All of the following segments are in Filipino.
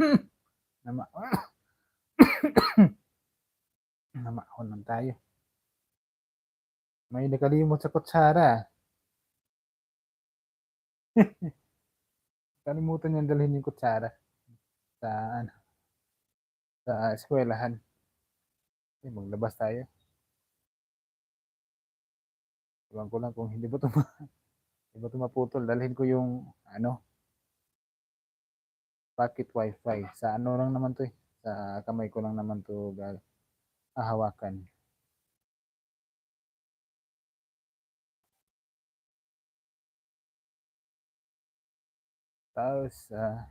Nama Namahon lang tayo. May nakalimot sa kutsara. Kalimutan niyang dalhin yung kutsara sa ano, sa eskwelahan. Eh, maglabas tayo. Ewan ko lang kung hindi ba ito hindi ba ito maputol. Dalhin ko yung ano pocket wifi. Sa ano lang naman to eh. Sa kamay ko lang naman to gal hahawakan. Tapos, ah,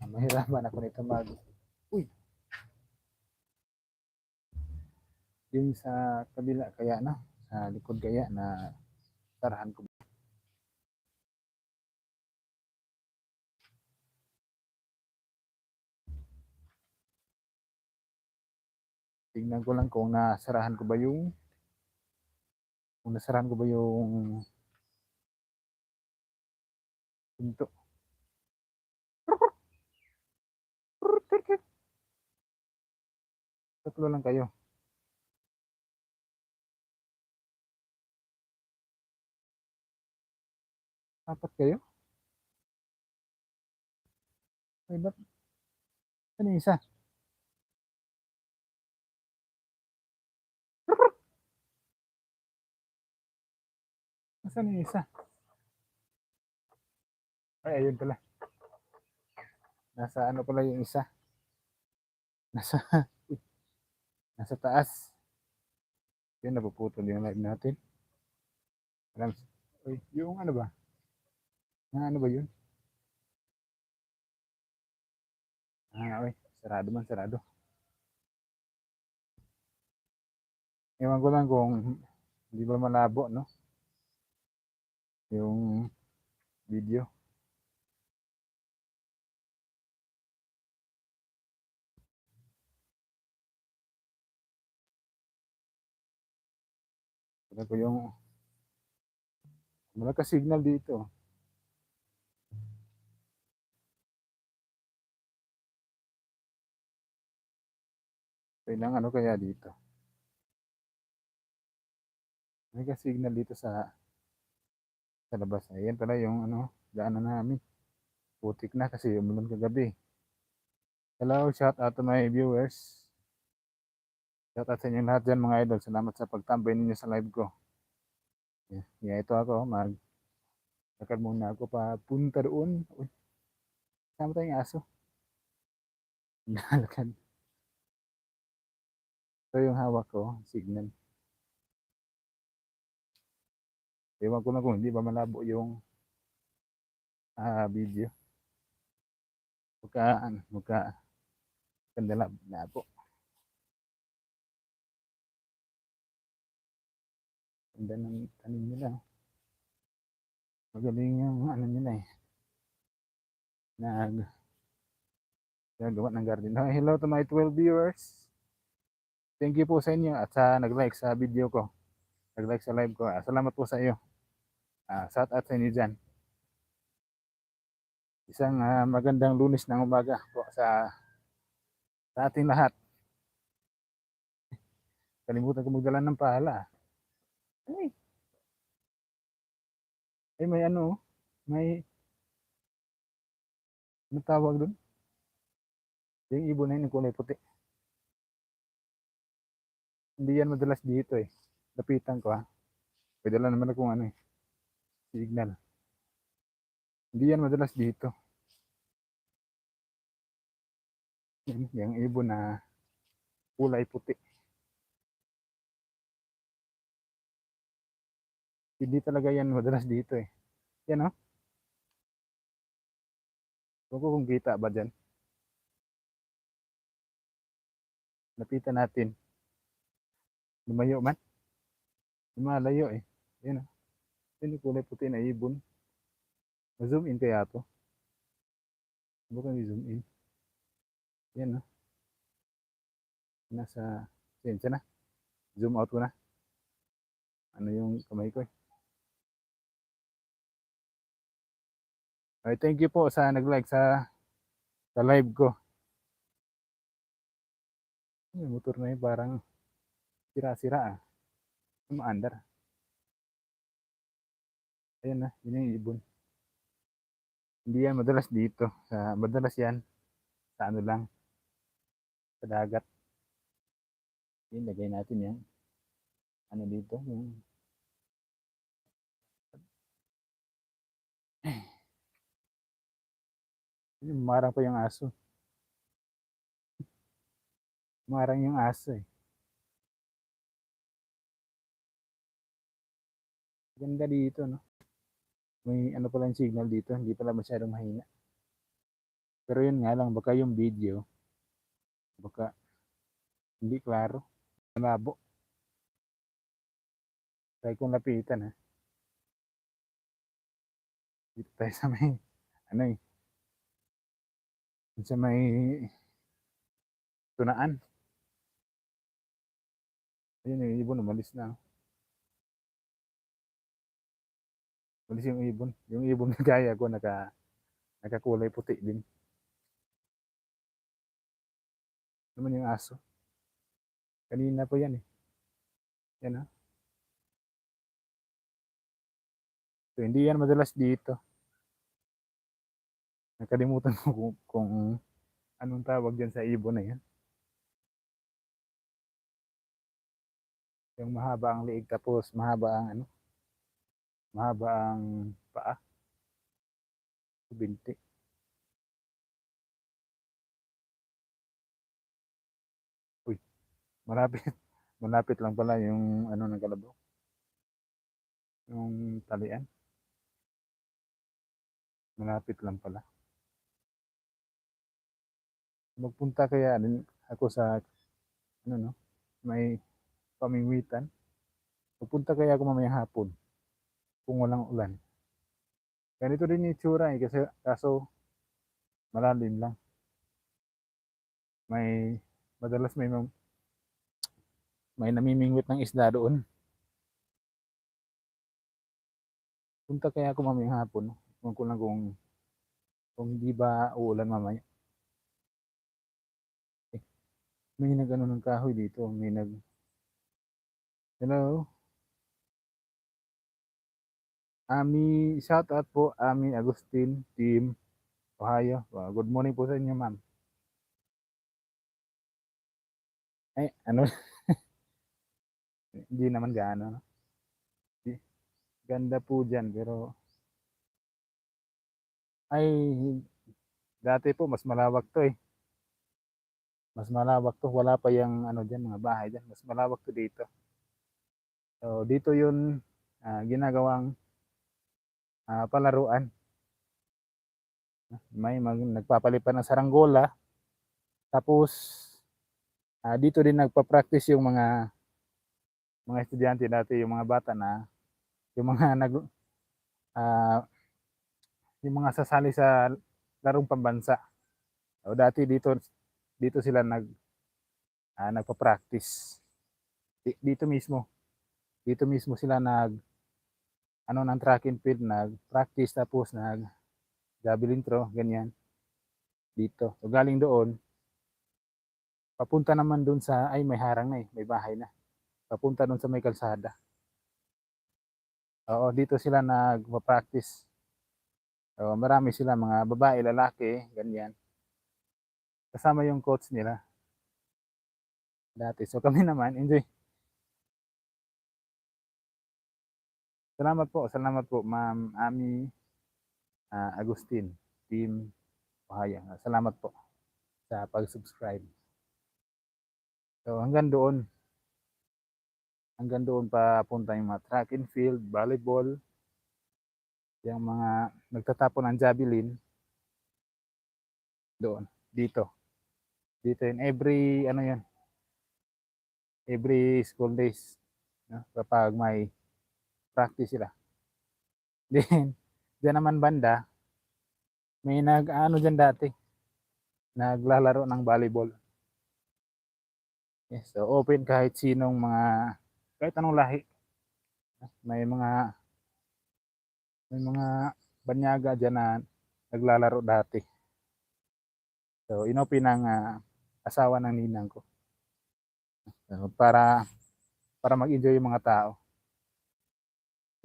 ah, mahirapan ako nito mag uy yung sa kabila kaya na sa likod kaya na tarahan ko. Tignan ko lang kung nasarahan ko ba yung kung nasarahan ko ba yung pinto. Tatlo lang kayo apat kayo ay ba't ano isa Nasaan yung isa? Ay, ayun pala. Nasa ano pala yung isa? Nasa, nasa taas. Yun, napuputol yung live natin. Alam, yung ano ba? Na ano ba yun? Ah, uy, sarado man, sarado. Ewan ko lang kung hindi ba malabo, no? yung video. Wala ko yung wala ka signal dito. Kailangan ano kaya dito? May signal dito sa sa labas. Ayan pala yung ano, daanan namin. Putik na kasi umulan kagabi. Hello, shout out to my viewers. Shout out sa inyo lahat dyan mga idol. Salamat sa pagtambay ninyo sa live ko. Yeah, yeah ito ako. Mag lakad muna ako pa punta doon. Uy, sama tayong aso. Nalakad. Ito yung hawak ko, signal. Ewan ko na kung hindi ba malabo yung ah, video. Mukha, ano, mukha, kandala na po. Ganda ng tanim nila. Magaling yung ano nila eh. Nag gagawa ng garden. Hello to my 12 viewers. Thank you po sa inyo at sa nag-like sa video ko. Nag-like sa live ko. Ah, salamat po sa iyo. Ah, shout out sa inyo dyan. Isang ah, magandang lunis ng umaga po sa, sa ating lahat. Kalimutan ko magdala ng pala. Ay, ay may ano, may ano tawag? Yung ibon na yun, yung kulay puti. Hindi yan madalas dito eh. Lapitan ko ha. Pwede lang naman akong ano eh. Signal. Hindi yan madalas dito. Yan, yung ibon na kulay puti. Hindi talaga yan madalas dito eh. Yan oh. Huwag ko kung kita ba dyan. Lapitan natin. Lumayo man. Lumalayo eh. Yan ah. Yan yung kulay puti na ibon. Ma-zoom in kaya to. Bukan i-zoom in. Yan ah. Nasa sensya na. Zoom out ko na. Ano yung kamay ko eh. Okay, thank you po sa nag-like sa sa live ko. Yung motor na yun parang sira-sira ah. Umaandar. Ayan na, yun yung ibon. Hindi yan madalas dito. Sa, madalas yan sa ano lang. Sa dagat. Yun, lagay natin yan. Ano dito? Yung Yun, Marang pa yung aso. Marang yung aso eh. Ganda dito, no? May ano pala yung signal dito, hindi pala masyadong mahina. Pero yun nga lang, baka yung video, baka hindi klaro, malabo. Try kong lapitan ha. Dito tayo sa may, ano eh, sa may tunaan. Ayun yung ibon, umalis na. oh. Umalis yung ibon. Yung ibon na gaya ko, naka, nakakulay puti din. Naman yung aso. Kanina po yan eh. Yan ah. So, hindi yan madalas dito. Nakalimutan ko kung, kung anong tawag dyan sa ibon na yan. Yung mahaba ang liig tapos mahaba ang ano, mahaba ang paa. Binti. Uy, malapit. Malapit lang pala yung ano ng kalabaw. Yung talian. Malapit lang pala. Magpunta kaya din ako sa ano no, may pamingwitan. Pupunta kaya ako mamayang hapon kung walang ulan. Ganito din yung itsura eh, kasi kaso malalim lang. May madalas may may namimingwit ng isda doon. Punta kaya ako mamayang hapon. Kung ko lang kung kung hindi ba uulan mamaya. Eh, may nag ano ng kahoy dito. May nag Hello. Ami, shout out po, Ami Agustin, team Ohio. Wow, good morning po sa inyo, ma'am. Ay, ano? Hindi naman gaano. Ganda po dyan, pero ay, dati po, mas malawak to eh. Mas malawak to. Wala pa yung ano dyan, mga bahay dyan. Mas malawak to dito. So, dito yun ah, ginagawang ah, palaruan. May mag, nagpapalipan ng saranggola. Tapos, ah, dito din nagpa-practice yung mga mga estudyante dati, yung mga bata na yung mga nag ah, yung mga sasali sa larong pambansa. O dati dito dito sila nag ah, nagpa-practice. Di- Dito mismo. Dito mismo sila nag ano ng track and field nag-practice tapos nag javelin throw, ganyan. Dito. So galing doon papunta naman doon sa ay may harang na eh, may bahay na. Papunta doon sa may kalsada. Oo, dito sila nagpa-practice. So, marami sila mga babae, lalaki, ganyan. Kasama yung coach nila. Dati. So kami naman, enjoy. Salamat po, salamat po, Ma'am Ami ah, Agustin, Team Ohio. Salamat po sa pag-subscribe. So hanggang doon, hanggang doon pa punta yung mga track and field, volleyball, yung mga nagtatapon ng javelin, doon, dito. Dito yun, every, ano yan, every school days, no? kapag may practice sila. Then, dyan naman banda, may nag, ano dyan dati, naglalaro ng volleyball. Yes, so open kahit sinong mga, kahit anong lahi. May mga, may mga banyaga dyan na naglalaro dati. So, inopen ng ah, asawa ng ninang ko. So, para para mag-enjoy yung mga tao.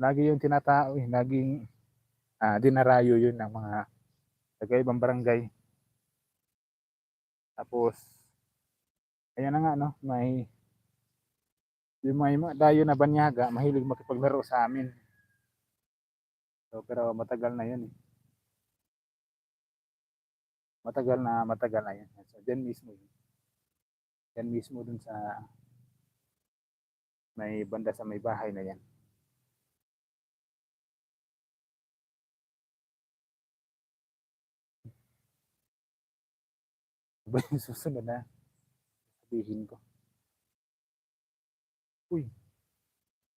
Lagi yung tinatao eh, laging ah, dinarayo yun ng mga taga-ibang barangay. Tapos, ayan na nga, no, may yung mga dayo na banyaga, mahilig makipaglaro sa amin. So, pero matagal na yun eh. Matagal na, matagal na yun. So, dyan mismo yun. Yan mismo dun sa may banda sa may bahay na yan. Ba yung susunod na sabihin ko? Uy.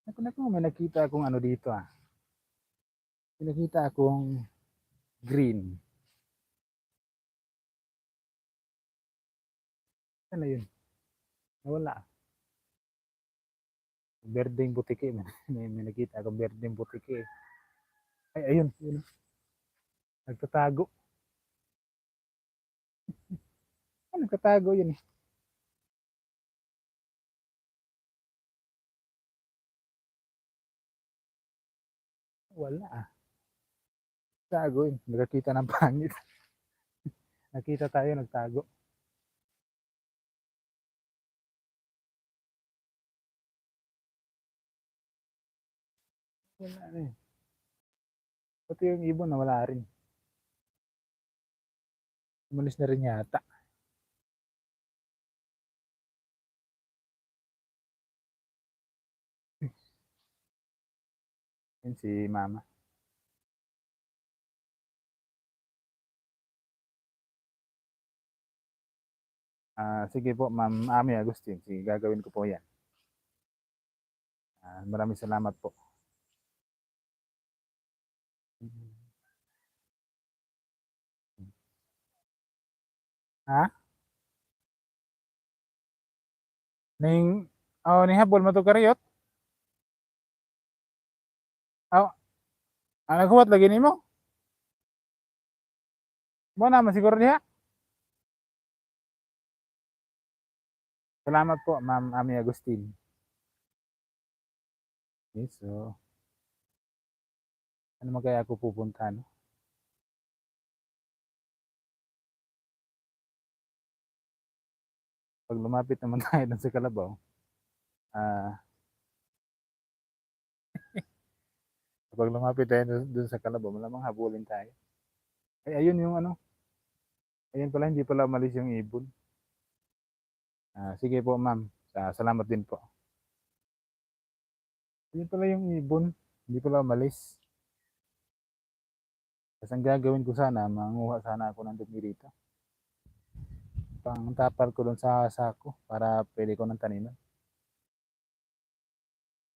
Naku, naku, may nakita akong ano dito ah. May nakita akong green. Ano yun? Nawala. Berdeng butike. May, may, nakita akong berdeng butike. Ay, ayun. ayun. Nagtatago. Ay, nagtatago yun eh. Wala ah. Tago yun. Nagkakita ng pangit. Nakita tayo, nagtago. Wala na eh. Pati yung ibon na wala rin. Umalis na rin yata. Yun si mama. Ah, sige po, Ma'am Ami Agustin. Sige, gagawin ko po yan. Ah, maraming salamat po. Ha? Ning, oh, ni habol mo to kariyot? Oh, ang naghuwat lagi nimo? Mo naman siguro diha. Salamat po, Ma'am Ami Agustin. Okay, so, ano man kaya ako pupunta, no? Pag lumapit naman tayo sa Kalabaw, ah, pag lumapit tayo dun, sa Kalabaw, malamang habulin tayo. Ay, ayun yung ano, ayun pala, hindi pala umalis yung ibon. Ah, sige po, ma'am. Ah, salamat din po. Ayun pala yung ibon, hindi pala umalis. Tapos ang gagawin ko sana, manguha sana ako ng dumi rito. Pang ko dun sa sako para pwede ko ng taniman.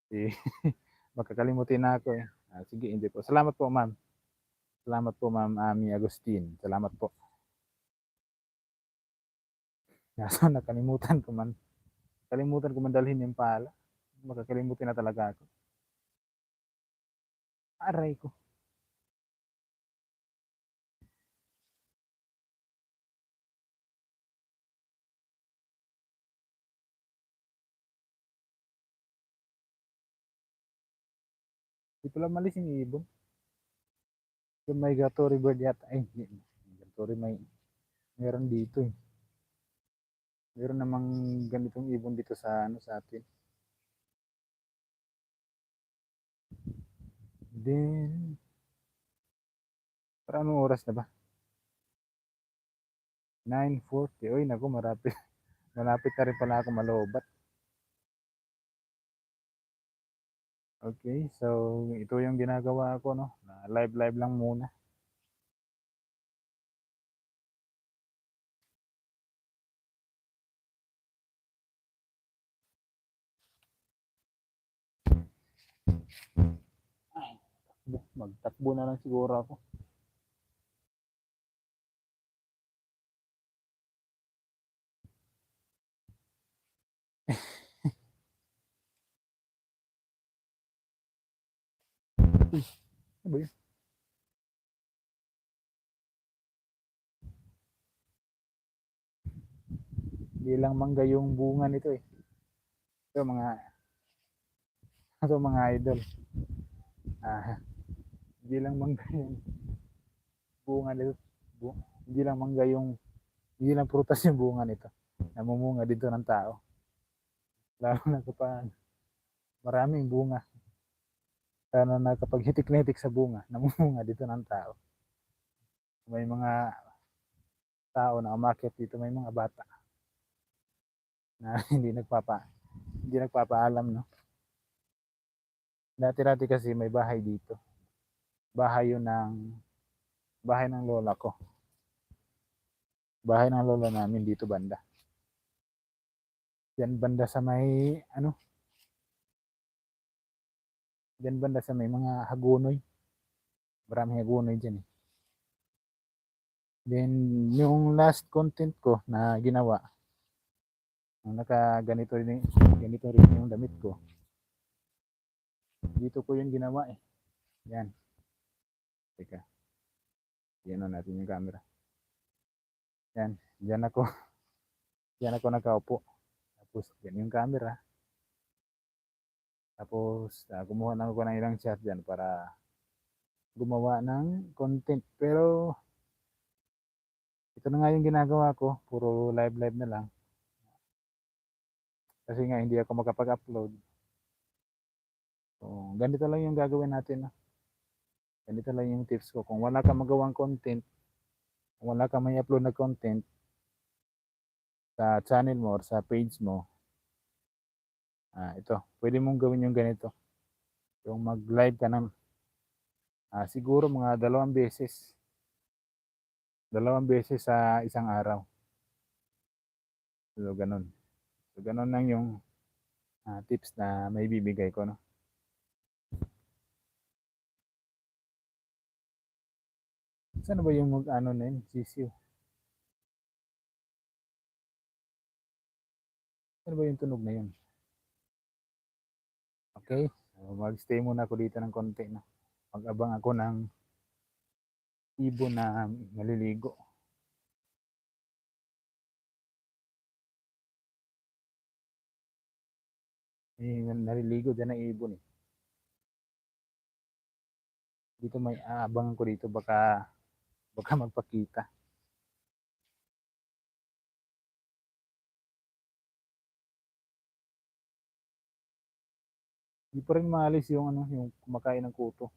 Eh, makakalimutin na ako eh. Ah, sige, hindi po. Salamat po, ma'am. Salamat po, ma'am Ami Agustin. Salamat po. Kaso nakalimutan ko man. Kalimutan ko man dalhin yung pala. Makakalimutin na talaga ako. Aray ko. Di pala malis yung ibon. Yung may gatory bird yata. Ay, hindi. Gatory may meron dito eh. Meron namang ganitong ibon dito sa ano sa atin. Then, para anong oras na ba? 9.40. Uy, naku, marapit. Malapit na rin pala ako malobat. Okay, so ito yung ginagawa ko, no? Na Live-live lang muna. Takbo. Magtakbo na lang siguro ako. Ano Uy. Hindi lang mangga yung bunga nito eh. Ito mga ito mga idol. Ah, hindi lang mangga yung bunga nito. Bu, hindi lang mangga yung hindi lang prutas yung bunga nito. Namumunga dito ng tao. Lalo na kapag maraming bunga. Lalo na kapag hitik na sa bunga, namumunga dito ng tao. May mga tao na umakyat dito, may mga bata na hindi nagpapa hindi nagpapaalam no. Dati-dati kasi may bahay dito. Bahay yun ng bahay ng lola ko. Bahay ng lola namin dito banda. Yan banda sa may ano? Yan banda sa may mga hagunoy. Maraming hagunoy dyan eh. Then, yung last content ko na ginawa, naka ganito rin, ganito rin yung damit ko. Dito ko yung ginawa eh. Yan. Teka. Yan na natin yung camera. Yan. Diyan ako. Diyan ako nakaupo. Tapos, yan yung camera. Tapos, uh, kumuha na ako ng ilang shot dyan para gumawa ng content. Pero, ito na nga yung ginagawa ko. Puro live-live na lang. Kasi nga, hindi ako makapag-upload. So, ganito lang yung gagawin natin. No? Ganito lang yung tips ko. Kung wala ka magawang content, kung wala ka may upload na content sa channel mo or sa page mo, ah, ito, pwede mong gawin yung ganito. Yung mag-live ka ng ah, siguro mga dalawang beses. Dalawang beses sa isang araw. So, ganun. So, ganun lang yung ah, tips na may bibigay ko. No? Saan ba yung mag-ano na yun? Sisiw. Saan ba yung tunog na yun? Okay. So, mag-stay muna ako dito ng konti. No? Mag-abang ako ng ibon na maliligo. Eh, naliligo dyan ng ibon eh. Dito may aabangan ko dito baka baka magpakita. Hindi pa rin maalis yung ano, yung kumakain ng kuto.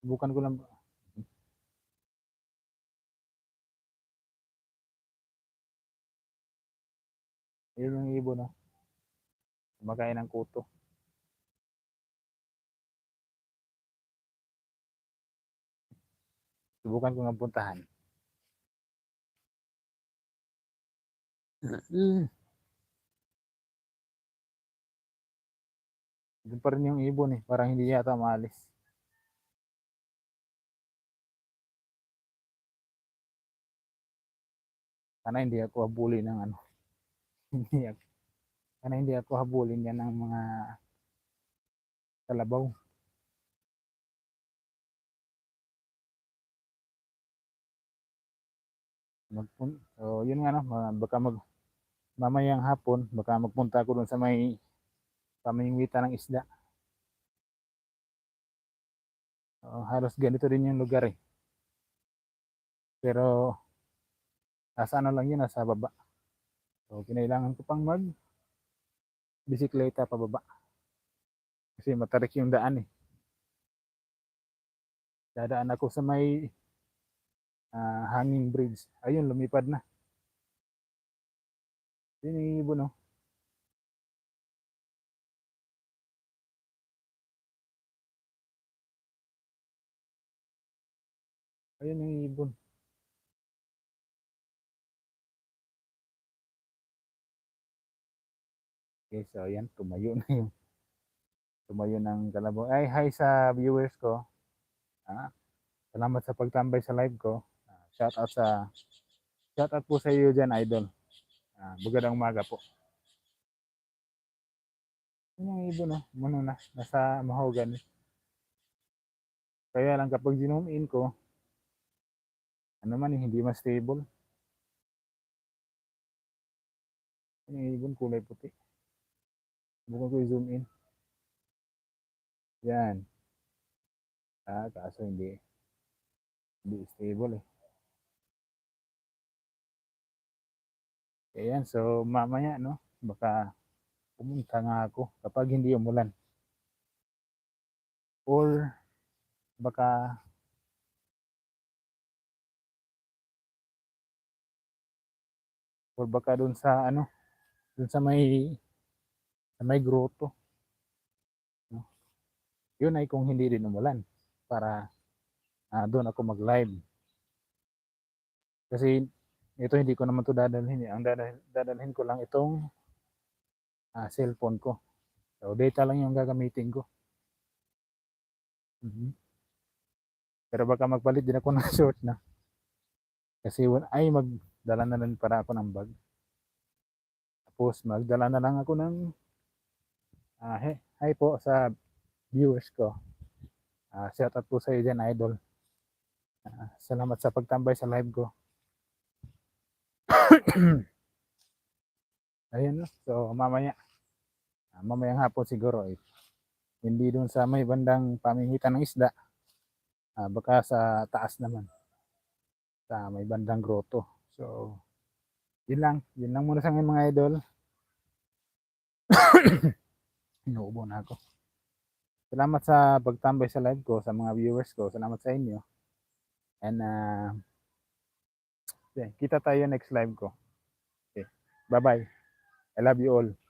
Subukan ko lang. Ayun yung ibon, no? Kumakain ng kuto. Subukan ko nga puntahan. Doon pa rin yung ibon eh. Parang hindi yata maalis. Sana hindi ako habulin ng ano. hindi ako. Sana hindi ako habulin yan ng mga kalabaw. Magpun so, yun nga no, baka mag mamayang hapon, baka magpunta ako doon sa may pamingwita ng isda. So, halos ganito din yung lugar eh. Pero nasa ano lang yun, nasa baba. So, kinailangan ko pang mag bisikleta pababa. Kasi matarik yung daan eh. Dadaan ako sa may uh, hanging bridge. Ayun, lumipad na. Ibon, no? Ayun yung ibon. Okay, so ayan, tumayo na yung tumayo ng kalabaw. Ay, hi sa viewers ko. Ah, salamat sa pagtambay sa live ko. Ah, shout out sa shout out po sa iyo diyan, idol. Ah, bugadang umaga po. Yun yung ibon, no? Mano na, nasa mahogan. Kaya lang kapag zoom in ko, ano man eh, hindi mas stable. Yung ibon kulay puti. Subukan ko i-zoom in. Yan. Ah, kaso hindi. Hindi stable eh. Ayan, so mamaya no, baka pumunta nga ako kapag hindi umulan. Or baka or baka doon sa ano, doon sa may sa may grotto. No? Yun ay kung hindi rin umulan para ah, doon ako mag-live. Kasi ito hindi ko naman to dadalhin. eh. Ang dadalhin, dadalhin ko lang itong ah, cellphone ko. So data lang yung gagamitin ko. Mhm. Pero baka magpalit din ako ng short na. Kasi wal- ay magdala na lang para ako ng bag. Tapos magdala na lang ako ng ah, hi, po sa viewers ko. Ah, shout out po sa iyo dyan, idol. Ah, salamat sa pagtambay sa live ko. Ayun, so mamaya, ah, mamayang hapon siguro, eh, hindi doon sa may bandang pamimitan ng isda, ah, baka sa taas naman, sa may bandang grotto. So, yun lang, yun lang muna sa ngayon mga idol. Inuubo na ako. Salamat sa pagtambay sa live ko, sa mga viewers ko. Salamat sa inyo. And, uh, okay, kita tayo next live ko. Okay. Bye-bye. I love you all.